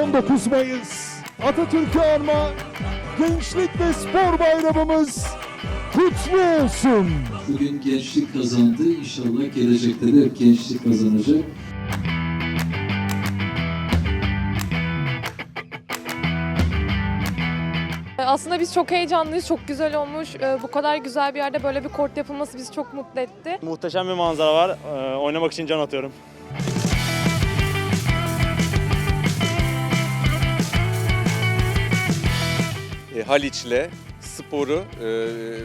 19 Mayıs Atatürk'ü anma Gençlik ve Spor Bayramımız kutlu olsun. Bugün gençlik kazandı. İnşallah gelecekte de hep gençlik kazanacak. Aslında biz çok heyecanlıyız, çok güzel olmuş. Ee, Bu kadar güzel bir yerde böyle bir kort yapılması bizi çok mutlu etti. Muhteşem bir manzara var. Ee, oynamak için can atıyorum. E, Haliç'le sporu e,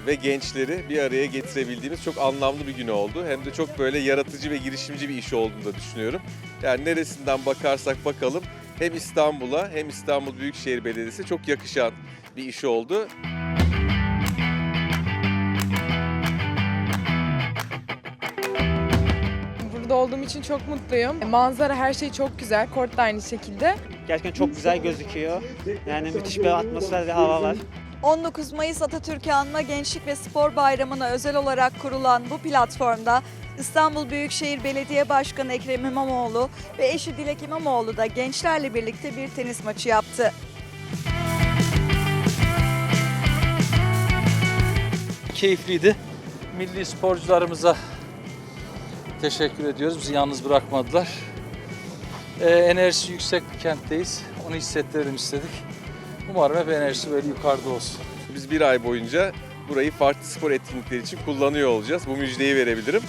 ve gençleri bir araya getirebildiğimiz çok anlamlı bir gün oldu. Hem de çok böyle yaratıcı ve girişimci bir iş olduğunu da düşünüyorum. Yani neresinden bakarsak bakalım hem İstanbul'a hem İstanbul Büyükşehir Belediyesi çok yakışan bir iş oldu. Burada olduğum için çok mutluyum. Manzara her şey çok güzel. Kort da aynı şekilde. Gerçekten çok güzel gözüküyor. Yani müthiş bir atmosfer ve hava var. 19 Mayıs Atatürk'ü anma Gençlik ve Spor Bayramı'na özel olarak kurulan bu platformda İstanbul Büyükşehir Belediye Başkanı Ekrem İmamoğlu ve eşi Dilek İmamoğlu da gençlerle birlikte bir tenis maçı yaptı. keyifliydi. Milli sporcularımıza teşekkür ediyoruz. Bizi yalnız bırakmadılar. Ee, enerjisi yüksek bir kentteyiz. Onu hissettirelim istedik. Umarım hep enerjisi böyle yukarıda olsun. Biz bir ay boyunca burayı farklı spor etkinlikleri için kullanıyor olacağız. Bu müjdeyi verebilirim.